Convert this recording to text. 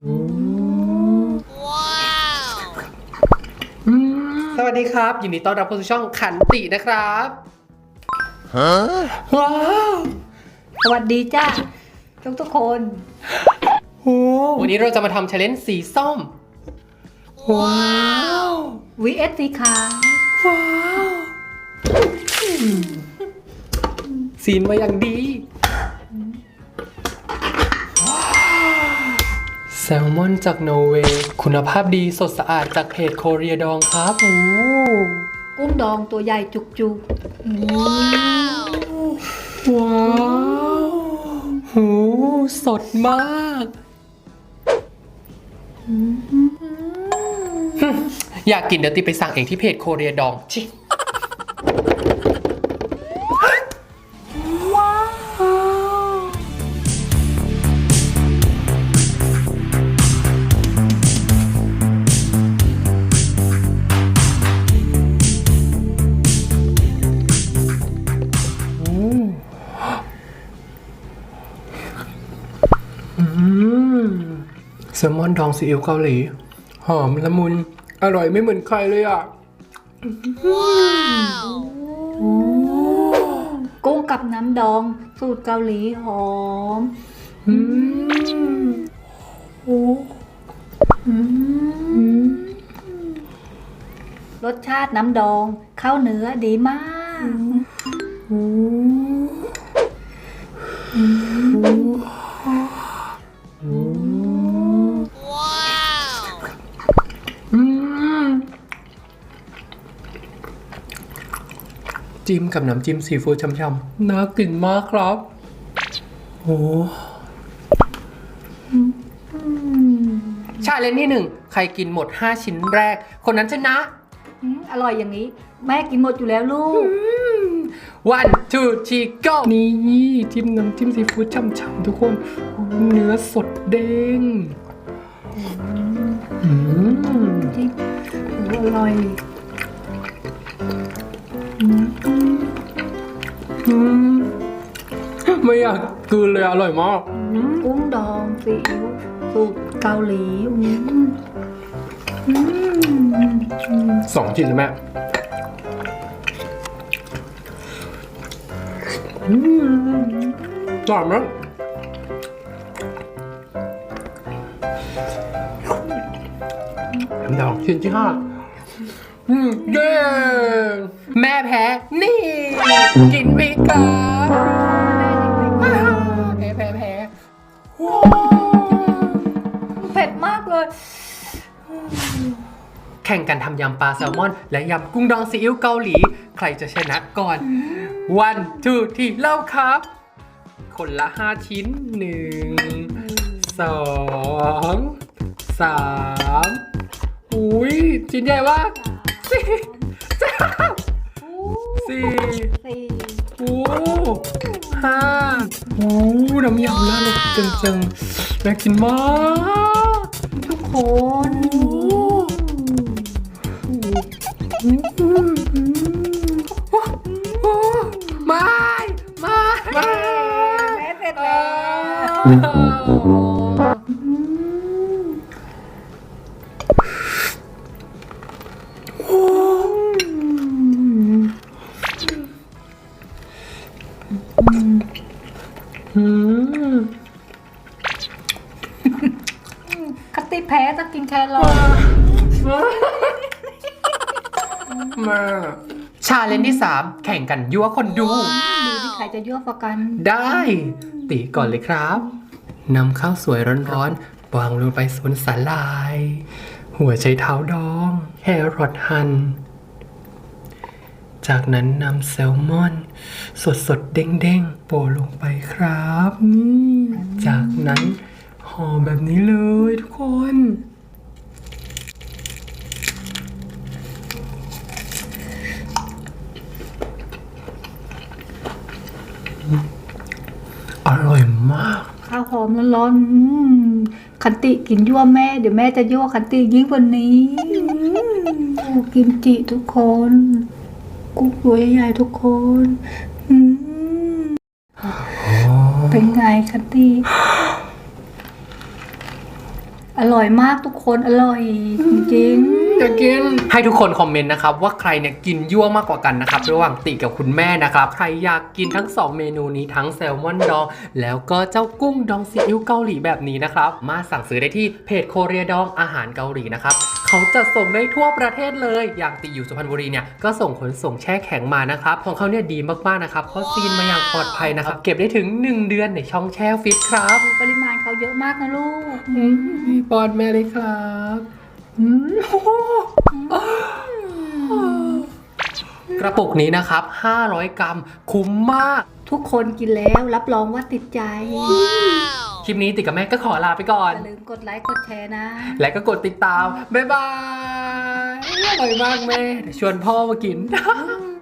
สวัสดีครับ ยินดีต้อนรับเข้าสู่ช่องขันตินะครับว้าวสวัสดีจ้าทุกทุกๆคนโอ้วันนี้เราจะมาทำ challenge สีส้ม ว้าว VS สีขาวว้าวซีนมาอย่างดี ซลมอนจากนอร์เวย์คุณภาพดีสดสะอาดจากเพจโคเรียดองครับโอ้กุ้งดองตัวใหญ่จุกจุกว้าวหูสดมาก อยากกินเดี๋ยวติไปสั่งเองที่เพจโคเรียดองชิ แซลมอนดองซีอิ๊วเกาหลี หอมละมุน อร่อยไม่เหมือนใครเลยอะ ว้าวกุ้งกับน้ำดองสูตรเกาหลีหอมอืมโอ้อืมรสชาติน้ำดองข้าวเนื้อดีมากโอ้อื จิ้มกับน้ำจิ้มซีฟู้ดช่ำๆน่ากินมากครับโอ้ชาเลนจ์ที่หนึ่งใครกินหมด 5 ชิ้นแรก คนนั้นชนะ อืมอร่อยอย่างนี้ แม่กินหมดอยู่แล้วลูก one two three go นี่จิ้มน้ำจิ้มซีฟู้ดช่ำๆทุกคน เนื้อสดเด้งอืมที่โอ้อร่อยอืม ไม่อยากกลืนเลยอร่อยมากกุ้งดองซีอิ๊วสูตรเกาหลีอืมอืมสองชิ้นเลยแม่อืมอร่อยมากน้ำดองชิ้นที่ห้าอืม เย้แม่แพ้ นี่ กินไปกันแพ้แพ้แพ้ว้าวเผ็ดมากเลย แข่งกันทำยำปลาแซลมอน และยำกุ้งดองซีอิ๊วเกาหลี ใครจะชนะก่อน one two ที่เริ่มครับ คนละ5ชิ้น1 2 3อุ้ยชิ้นใหญ่มาก สี่สามสี่สี่โอ้ห้าโอ้น้ำยำน่ารักจังๆน่ากินมากทุกคนไม่ไม่ไม่แม่เสร็จแล้ว แพ้จะกินแครอทมาชาเลนจ์ที่ 3 แข่งกันยั่วคนดู ดูที่ใครจะยั่วกว่ากัน ได้ตีก่อนเลยครับนำข้าวสวยร้อนๆวางลงไปบนสาลาย หัวใจเท้าดองแครอทหั่นจากนั้นนำแซลมอน สดสดๆเด้งๆโปะลงไปครับนี่จากนั้นห่อแบบนี้เลยทุกคน ร่อยมากข้าวหอมร้อนๆอืมคันติกินยั่วแม่ เดี๋ยวแม่จะยั่วคันติยิ่งกว่านี้อืมโอ้กิมจิทุกคน กุ้งตัวใหญ่ๆทุกคนอืมเป็นไงคันติ อร่อยมากทุกคนอร่อยจริง จะกิน ให้ทุกคนคอมเมนต์นะครับว่าใครเนี่ยกินยั่วมากกว่ากันนะครับระหว่างติกับคุณแม่นะครับ ใครอยากกินทั้ง 2 เมนูนี้ทั้งแซลมอนดอง แล้วก็เจ้ากุ้งดองซีอิ๊วเกาหลีแบบนี้นะครับ มาสั่งซื้อได้ที่เพจโคเรียดองอาหารเกาหลีนะครับเขาจะส่งได้ทั่วประเทศเลย อย่างติอยู่สุพรรณบุรีเนี่ยก็ส่งขนส่งแช่แข็งมานะครับของเขาเนี่ยดีมากๆนะครับเขาซีนมาอย่างปลอดภัยนะครับเก็บได้ถึง 1 เดือนในช่องแช่ฟิตครับๆปริมาณเขาเยอะมากนะลูก อืมพี่ปอนแม่เลยครับอืมโอ้โห กระปุกนี้นะครับ 500 กรัม คุ้มมาก ทุกคนกินแล้วรับรองว่าติดใจ คลิปนี้ติดกับแม่ก็ขอลาไปก่ออน ย่าลืมกดไลค์กดแชร์นะ และก็กดติดตาม บ๊ายบายอร่อยมากแม่เดี๋ยวชวนพ่อมากิน